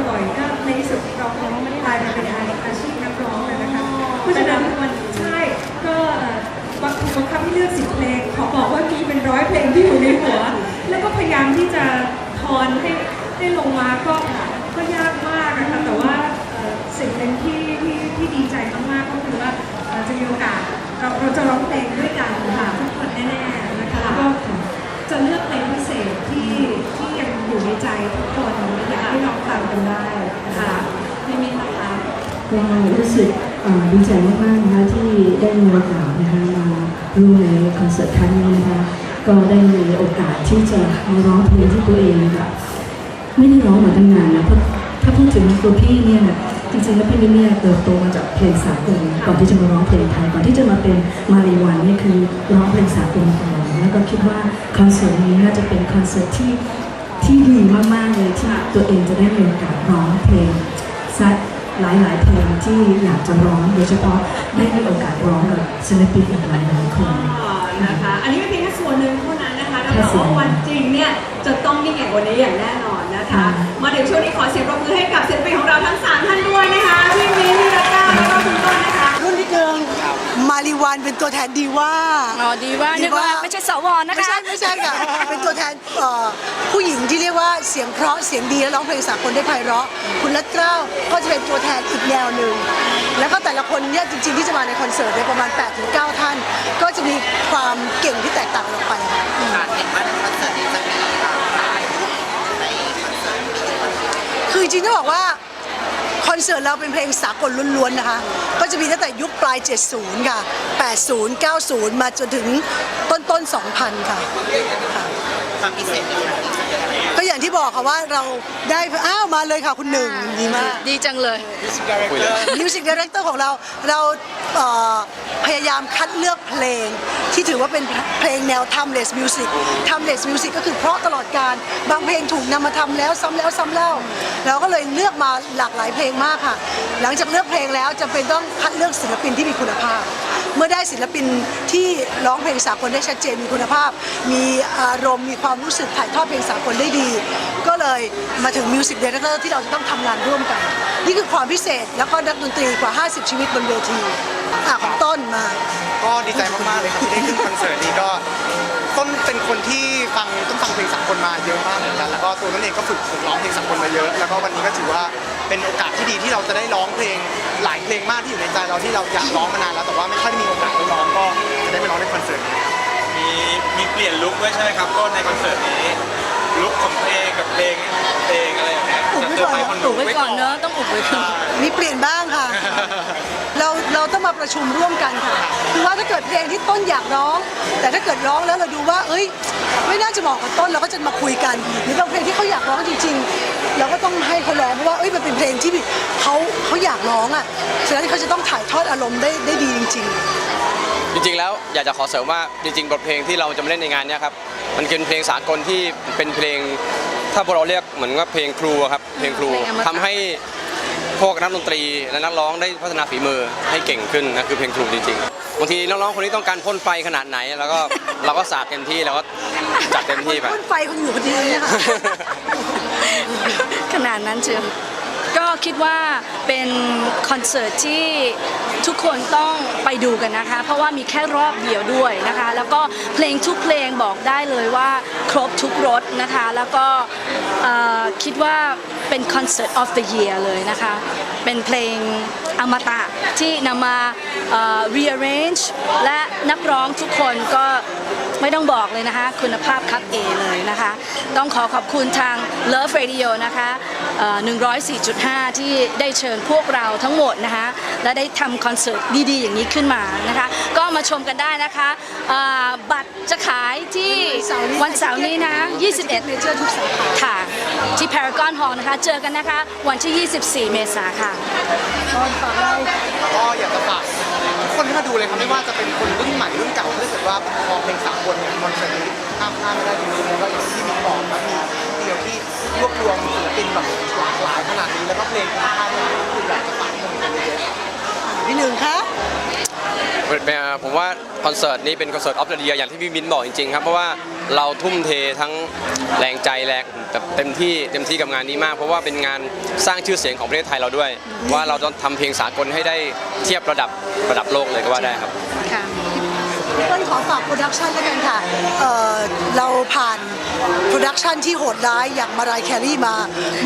องบ่อยๆก็ในที่สุดเราคงไม่ได้กลายมาเป็นอาชีพนักร้องเลยนะคะเพราะฉะนั้นมันใช่ก็เอ่อบังคับบังคับให้เลือกสิบเพลงขอบอกว่ามีเป็นร้อยเพลงที่อยู่ในหัว แล้วก็พยายามที่จะทอนให้ให้ลงมาก็ก็ยากมากนะคะแต่ว่าเอ่อสิ่งหนึ่งที่ที่ที่ดีใจมากๆก็คือว่าเอ่อจะมีโอกาสเราเราจะร้องเพลงด้วยกันค่ะทุกคนแน่ๆนะคะแล้วก็จะเลือกเพลงพิเศษที่ที่ยังอยู่ในใจ ทุกคนอยากให้ลองฟังกันได้นะคะไม่มีนะคะก็รู้สึกดีใจมากๆนะคะที่ได้มีโอกาสนะคะมาร่วมในคอนเสิร์ตครั้งนี้นะคะก็ได้มีโอกาสที่จะมาร้องเพลงที่ตัวเองค่ะไม่ได้ร้องมาตั้งนานนะเพราะถ้าพูดถึงตัวพี่เนี่ยจริงๆแล้วพี่มิเนี่ยเติบโตมาจากเพลงสากลก่อนที่จะมาร้องเพลงไทยก่อนที่จะมาเป็นมารีวันเนี่ยคือร้องเพลงสากลก่อนแล้วก็คิดว่าคอนเสิร์ตนี้น่าจะเป็นคอนเสิร์ตที่ ที่ดีมากๆเลยที่ตัวเองจะได้มีโอกาสร้องเพลงซัดหลายๆเพลงที่อยากจะร้องโดยเฉพาะได้มีโอกาสร้องกับศิลปินอีกหลายๆคน อ๋อนะคะ อันนี้เป็นเพียงแค่ส่วนหนึ่งเท่านั้นนะคะรับแค่รองส่วนว่าวันจริงเนี่ยจะต้องยิ่งใหญ่กว่านี้อย่างแน่นอนนะคะค่ะมาถึงช่วงนี้ขอเสียงปรบมือให้กับศิลปินของเราทั้งสามท่านด้วยนะคะ ริวันเป็นตัวแทนดีว่า อ๋อดีว่าดีนึกว่าว่าไม่ใช่สวนะไม่คะใช่ไม่ใช่ค่ะ เป็นตัวแทนเอ่อผู้หญิงที่เรียกว่าเสียงเพราะเสียงดีและร้องเพลงสากลได้ไพเราะ คุณรัตเกล้าก็จะเป็นตัวแทนอีกแนวหนึ่งแล้วก็แต่ละคนเนี่ยจริงๆที่จะมาในคอนเสิร์ตเนี่ยประมาณ8-9ท่าน ก็จะมีความเก่งที่แตกต่างกันออกไปค่ะเห็นว่าในคอนเสิร์ตนี้จะมีเอ่อถ่ายรูปในคอนเสิร์ตมีคอนเสิร์ตคือจริงๆต้องบอกว่าค อนเสิร์ตเราเป็นเพลงสากลล้วนๆนะคะ ก็จะมีตั้งแต่ยุคปลาย 70 ค่ะ 80 90 มาจนถึงต้นต้นๆ2000 ค่ะความพิเศษในครั้งนี้จะเป็นยังไงก็อย่างที่บอกค่ะว่าเราได้อ้าวมาเลยค่ะคุณหนึ่งดีมาก ดีจังเลย มิวสิกดีเรคเตอร์ของเราเราเอ่อ พยายามคัดเลือกเพลง ที่ถือว่าเป็นเพลงแนว timeless music timeless music ก็คือเพราะตลอดการบางเพลงถูกนำมาทำแล้วซ้ำแล้วซ้ำเล่าเราก็เลยเลือกมาหลากหลายเพลงมากค่ะ หลังจากเลือกเพลงแล้วจำเป็นต้องคัดเลือกศิลปินที่มีคุณภาพ เมื่อได้ศิลปินที่ร้องเพลงสากลได้ชัดเจนมีคุณภาพ มีอารมณ์มีความรู้สึกถ่ายทอดเพลงสากลได้ดี ก็เลยมาถึงมิวสิกดีเรคเตอร์ที่เราจะต้องทำงานร่วมกัน นี่คือความพิเศษแล้วก็นักดนตรีกว่า 50 ชีวิตบนเวที อะของต้นมา ก็ดีใจมากๆเลยครับที่ได้ขึ้นคอนเสิร์ตนี้ก็ต้นเป็นคนที่ฟังต้นฟังเพลงสากลมาเยอะมากเหมือนกันแล้วก็ตัวต้นเองก็ฝึกฝึกร้องเพลงสากลมาเยอะ แล้วก็วันนี้ก็ถือว่าเป็นโอกาสที่ดีที่เราจะได้ร้องเพลงหลายเพลงมากที่อยู่ในใจเราที่เราอยากร้องมานานแล้วแต่ว่าไม่ค่อยได้มีโอกาสได้ร้องก็จะได้ไปร้องในคอนเสิร์ตนี้มีมีเปลี่ยนลุคด้วยใช่ไหมครับ ก็ในคอนเสิร์ตนี้ลุคของเพลงกับเพลงเพลงอะไรอย่างเงี้ยอุบจะไว้เซอร์ก่อนไพรส์คนอุดูบไว้ก่อนเนอะต้องอุบไว้ก่อน มีเปลี่ยนบ้างค่ะ เราเราต้องมาประชุมร่วมกันค่ะคือว่าถ้าเกิดเพลงที่ต้นอยากร้อง แต่ถ้าเกิดร้องแล้วเราดูว่า เอ้ย ไม่น่าจะเหมาะกับต้นเราก็จะมาคุยกัน หรือบางเพลงที่เขาอยากร้องจริง ๆ เราก็ต้องให้เขาร้องเพราะว่าเอ้ยมันเป็นเพลงที่เขาเขาอยากร้องอะฉะนั้นเขาจะต้องถ่ายทอดอารมณ์ได้ได้ดีจริง ๆจริงๆ แล้วอยากจะขอเสริมว่าจริงๆ บทเพลงที่เราจะมาเล่นในงานเนี้ยครับมันเป็นเพลงสากลที่เป็นเพลง ถ้าพวกเราเรียกเหมือนว่าเพลงครูอะครับเพลงครูเพลงอมตะทำให้ พวกนักดนตรีและนักร้องได้พัฒนาฝีมือให้เก่งขึ้นนะคือเพลงครูจริงๆบางทีนักร้องคนนี้ต้องการพ่นไฟขนาดไหน แล้วก็เราก็สาดเต็มที่แล้วก็จัดเต็มที่ไป พ่นไฟคงอยู่พอดีเลยค่ะ ขนาดนั้นเชียว ก็คิดว่าเป็นคอนเสิร์ตที่ทุกคนต้องไปดูกันนะคะ เพราะว่ามีแค่รอบเดียวด้วยนะคะ แล้วก็เพลงทุกเพลงบอกได้เลยว่าครบทุกรสนะคะ แล้วก็คิดว่าเป็นคอนเสิร์ต of the year เลยนะคะ เป็นเพลงอมตะที่นำมาเอ่อ rearrange และนักร้องทุกคนก็ ไม่ต้องบอกเลยนะคะ คุณภาพคับ A เลยนะคะ ต้องขอขอบคุณทาง Love Radio นะคะเอ่อ104.5 ที่ได้เชิญพวกเราทั้งหมดนะคะ และได้ทำคอนเสิร์ตดีๆ อย่างนี้ขึ้นมานะคะ ก็มาชมกันได้นะคะบัตรจะขายที่วันเสาร์นี้นะ21เมเจอร์ทุกสาขาค่ะที่ Paragon Hall นะคะ เจอกันนะคะ วันที่ 24 เมษายนค่ะก็อยากจะฝากทุกคนที่ มาดูเลยครับไม่ว่าจะเป็นคนรุ่นใหม่รุ่นเก่าถ้าเกิดว่าเป็นมองเพลงสากลเนี่ยคอนเสิร์ตนี้ข้ามพลาดไม่ได้จริงๆแล้วก็อย่างที่มีบอกนะมีเดียวที่รวบรวมศิลปินแบบหลากหลายขนาดนี้แล้วก็เพลงคุณภาพเนี่ยคืออยากจะฝากให้คนดูเยอะๆพี่หนึ่งคะผมว่าคอนเสิร์ตนี้เป็นคอนเสิร์ตออฟเดอะเดียอย่างที่พี่มินบอกจริงๆครับเพราะว่า เราทุ่มเททั้งแรงใจแรงแบบเต็มที่เต็มที่กับงานนี้มาก เพราะว่าเป็นงานสร้างชื่อเสียงของประเทศไทยเราด้วย ว่าเราต้องทำเพลงสากลให้ได้เทียบระดับระดับโลกเลยก็ว่าได้ครับ ค่ะ พี่เปิ้ลขอฝากโปรดักชันแล้วกันค่ะเอ่อเราผ่านโปรดักชันที่โหดร้ายอย่างมารายแครี่มา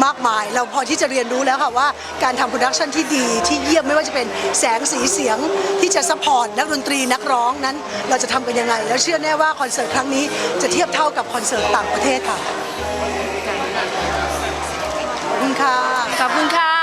มากมาย เราพอที่จะเรียนรู้แล้วค่ะว่าการทำโปรดักชันที่ดีที่เยี่ยมไม่ว่าจะเป็นแสงสีเสียงที่จะซัพพอร์ตนักดนตรีนักร้องนั้น เราจะทำกันยังไง แล้วเชื่อแน่ว่าคอนเสิร์ตครั้งนี้จะเทียบเท่ากับคอนเสิร์ตต่างประเทศค่ะขอบคุณค่ะ ขอบคุณค่ะ